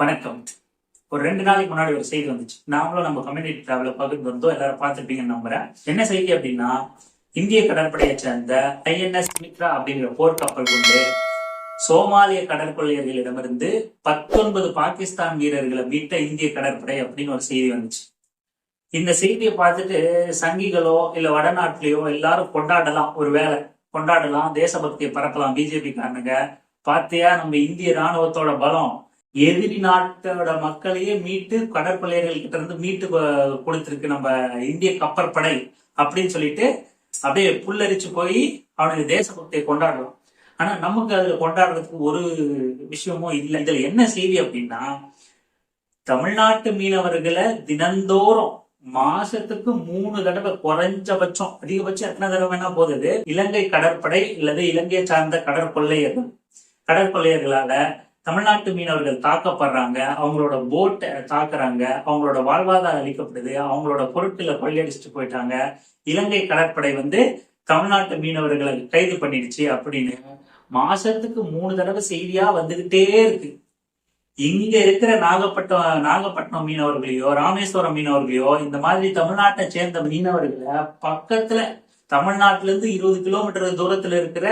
வணக்கம். ஒரு ரெண்டு நாளைக்கு முன்னாடி ஒரு செய்தி வந்துச்சு. நாமளும் நம்ம கம்யூனிட்டி டிராவல பகிர்ந்து வந்தோம். எல்லாரும் பார்த்துருப்பீங்கன்னு நம்புறேன். என்ன செய்தி அப்படின்னா இந்திய கடற்படையை சேர்ந்த ஐஎன்எஸ் மித்ரா அப்படிங்கிற போர்க்கப்பல் கொண்டு சோமாலிய கடற்கொள்ளையர்களிடமிருந்து பத்தொன்பது பாகிஸ்தான் வீரர்களை மீட்ட இந்திய கடற்படை அப்படின்னு ஒரு செய்தி வந்துச்சு. இந்த செய்தியை பார்த்துட்டு சங்கிகளோ இல்ல வடநாட்டிலேயோ எல்லாரும் கொண்டாடலாம். ஒரு வேலை கொண்டாடலாம் தேசபக்தியை பறக்கலாம் பிஜேபி காரணங்க பார்த்தியா நம்ம இந்திய ராணுவத்தோட பலம்? எதிரி நாட்டோட மக்களையே மீட்டு கடற்கொள்ளையர்கள் கிட்ட இருந்து மீட்டு கொடுத்துருக்கு கொடுத்திருக்கு நம்ம இந்திய கப்பற்படை அப்படின்னு சொல்லிட்டு அப்படியே புல்லரிச்சு போய் அவனுக்கு தேசபக்தியை கொண்டாடுறோம். ஆனா நமக்கு அதுல கொண்டாடுறதுக்கு ஒரு விஷயமும் இல்லை. இதுல என்ன செய்தி அப்படின்னா தமிழ்நாட்டு மீனவர்களை தினந்தோறும் மாசத்துக்கு மூணு தடவை குறைஞ்சபட்சம் அதிகபட்சம் எத்தனை தடவை வேணா போகுது இலங்கை கடற்படை அல்லது இலங்கையை சார்ந்த கடற்கொள்ளையர்கள். கடற்கொள்ளையர்களால தமிழ்நாட்டு மீனவர்கள் தாக்கப்படுறாங்க அவங்களோட போட்டை தாக்குறாங்க அவங்களோட வாழ்வாதாரம் அளிக்கப்படுது அவங்களோட பொருட்களை கொள்ளையடிச்சுட்டு போயிட்டாங்க. இலங்கை கடற்படை வந்து தமிழ்நாட்டு மீனவர்களை கைது பண்ணிடுச்சு அப்படின்னு மாசத்துக்கு மூணு தடவை செய்தியா வந்துகிட்டே இருக்கு. இங்க இருக்கிற நாகப்பட்டினம் நாகப்பட்டினம் மீனவர்களையோ ராமேஸ்வரம் மீனவர்களையோ இந்த மாதிரி தமிழ்நாட்டை சேர்ந்த மீனவர்களை பக்கத்துல தமிழ்நாட்டுல இருந்து இருபது கிலோமீட்டர் தூரத்துல இருக்கிற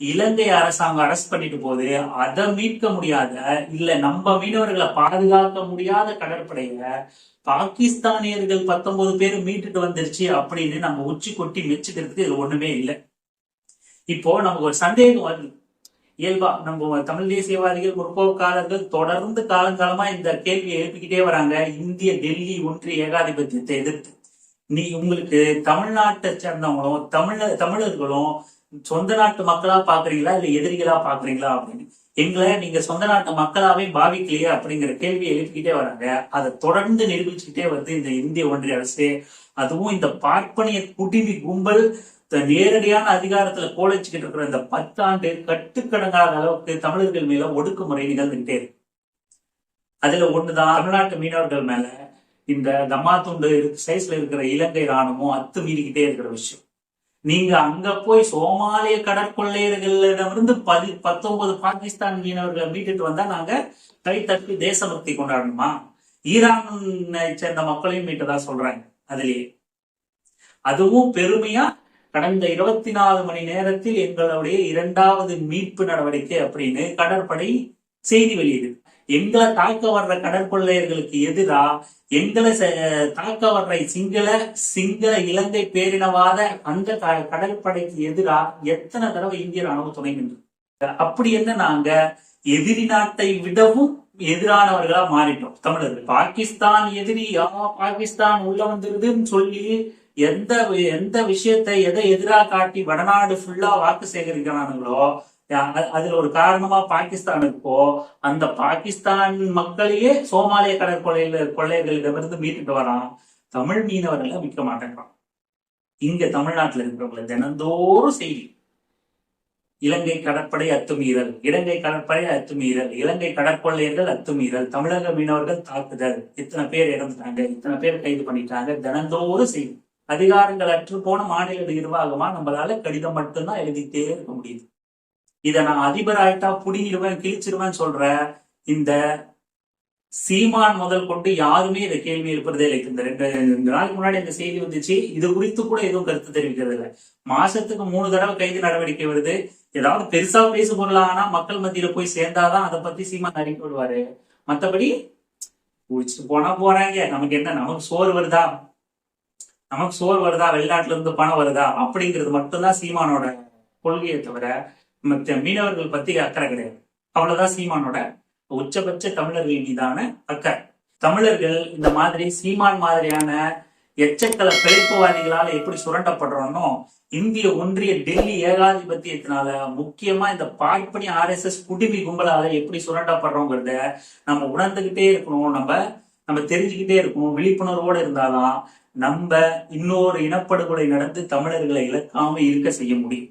இலங்கை அரசாங்கம் அரெஸ்ட் பண்ணிட்டு போது அதை மீட்க முடியாத இல்ல நம்ம மீனவர்களை பாதுகாக்க முடியாத கடற்படையில பாகிஸ்தானியர்கள் பத்தொன்பது பேர் மீட்டுட்டு வந்துருச்சு அப்படின்னு நம்ம உச்சி கொட்டி மெச்சுக்கிறதுக்கு இது ஒண்ணுமே இல்லை. இப்போ நமக்கு ஒரு சந்தேகம் வருது. இயல்பா நம்ம தமிழ் தேசியவாதிகள் முற்போக்காரர்கள் தொடர்ந்து காலங்காலமா இந்த கேள்வியை எழுப்பிக்கிட்டே வராங்க. இந்திய டெல்லி ஒன்றிய ஏகாதிபத்தியத்தை எதிர்த்து. நீ உங்களுக்கு தமிழ்நாட்டை சேர்ந்தவங்களும் தமிழ தமிழர்களும் சொந்த நாட்டு மக்களா பாக்குறீங்களா இல்ல எதிரிகளா பாக்குறீங்களா அப்படின்னு? எங்களை நீங்க சொந்த நாட்டு மக்களாவே பாவிக்கலையே அப்படிங்கிற கேள்வியை எழுப்பிக்கிட்டே வராங்க. அதை தொடர்ந்து நிரூபிச்சுக்கிட்டே வருது இந்த இந்திய ஒன்றிய அரசு. அதுவும் இந்த பார்ப்பனிய குடிமி கும்பல் நேரடியான அதிகாரத்துல கோலைச்சுக்கிட்டு இருக்கிற இந்த பத்தாண்டு கட்டுக்கடங்காத அளவுக்கு தமிழர்கள் மேல ஒடுக்குமுறை நிகழ்ந்துகிட்டே இருக்கு. அதுல ஒண்ணுதான் தமிழ்நாட்டு மீனவர்கள் மேல இந்த தம்மாத்துண்டு சைஸ்ல இருக்கிற இலங்கை ராணுவம் அத்து மீறிக்கிட்டே இருக்கிற விஷயம். நீங்க அங்க போய் சோமாலிய கடற்கொள்ளையர்களிடமிருந்து பதி பத்தொன்பது பாகிஸ்தான் மீனவர்களை மீட்டுட்டு வந்தா நாங்க கை தட்டி தேசபக்தி கொண்டாடணுமா? ஈரானை சேர்ந்த மக்களையும் மீட்டதா சொல்றாங்க அதுலயே அதுவும் பெருமையா கடந்த இருபத்தி நாலு மணி நேரத்தில் எங்களுடைய இரண்டாவது மீட்பு நடவடிக்கை அப்படின்னு கடற்படை செய்தி வெளியிடுது. எங்களை தாக்க வர்ற கடற்கொள்ளையர்களுக்கு எதிரா எங்களை தாக்க வர்ற சிங்கள சிங்கள இலங்கை பேரினவாத அந்த க- கடற்படைக்கு எதிரா எத்தனை தடவை இந்திய ராணுவ துணை நின்று அப்படி என்ன நாங்க எதிரி நாட்டை விடவும் எதிரானவர்களா மாறிட்டோம். தமிழர்கள் பாகிஸ்தான் எதிரி பாகிஸ்தான் உள்ள வந்துருதுன்னு சொல்லி எந்த எந்த விஷயத்தை எதை எதிரா காட்டி வடநாடு ஃபுல்லா வாக்கு சேகரிக்கிறானுங்களோ அதுல ஒரு காரணமா பாகிஸ்தான் இருக்கோ அந்த பாகிஸ்தான் மக்களையே சோமாலிய கடற்கொள்ளையில கொள்ளையர்களிடமிருந்து மீட்டுட்டு வரான். தமிழ் மீனவர்களை விற்க மாட்டேங்கிறான் இங்க தமிழ்நாட்டுல இருக்கிறவங்களை தினந்தோறும் செய்தி. இலங்கை கடற்படை அத்துமீறல் இலங்கை கடற்படை அத்துமீறல் இலங்கை கடற்கொள்ளையர்கள் அத்துமீறல் தமிழக மீனவர்கள் தாக்குதல். இத்தனை பேர் இறந்துட்டாங்க இத்தனை பேர் கைது பண்ணிட்டாங்க தினந்தோறும் செய்தி. அதிகாரங்கள் அற்று போன மாநில நிர்வாகமா நம்மளால கடிதம் மட்டும்தான் எழுதிட்டே இருக்க முடியுது. இத நான் அதிபர் ஆயிட்டா புடிங்கிடுவேன் கிழிச்சிருவேன் சொல்ற இந்த சீமான் முதல் கொண்டு யாருமே இந்த கேள்வி எழுப்புறதே இல்லை. இந்த ரெண்டு ரெண்டு நாளுக்கு முன்னாடி இந்த செய்தி வந்துச்சு. இது குறித்து கூட எதுவும் கருத்து தெரிவிக்கிறது இல்லை. மாசத்துக்கு மூணு தடவை கைது நடவடிக்கை வருது. ஏதாவது பெருசா பேசு பொருளா ஆனா மக்கள் மத்தியில போய் சேர்ந்தாதான் அதை பத்தி சீமான் அறிக்கை விடுவாரு. மத்தபடி குடிச்சிட்டு போனா போறாங்க. நமக்கு என்ன? நமக்கு சோறு வருதா? நமக்கு சோறு வருதா? வெளிநாட்டுல இருந்து பணம் வருதா? அப்படிங்கிறது மட்டும்தான் சீமானோட கொள்கையை தவிர மற்ற மீனவர்கள் பத்தி அக்கறை கிடையாது. அவ்வளவுதான் சீமானோட உச்சபட்ச தமிழர்கள் மீதான அக்கறை. தமிழர்கள் இந்த மாதிரி சீமான் மாதிரியான எச்சக்கல பிழைப்புவாதிகளால எப்படி சுரண்டப்படுறோம்னோ இந்திய ஒன்றிய டெல்லி ஏகாதிபத்தியத்தினால முக்கியமா இந்த பார்ப்பனி ஆர்எஸ்எஸ் குடிமி கும்பலால எப்படி சுரண்டப்படுறோங்கிறத நம்ம உணர்ந்துகிட்டே இருக்கணும். நம்ம நம்ம தெரிஞ்சுக்கிட்டே இருக்கணும். விழிப்புணர்வோட இருந்தாதான் நம்ம இன்னொரு இனப்படுகொலை நடந்து தமிழர்களை இழக்காம இருக்க செய்ய முடியும்.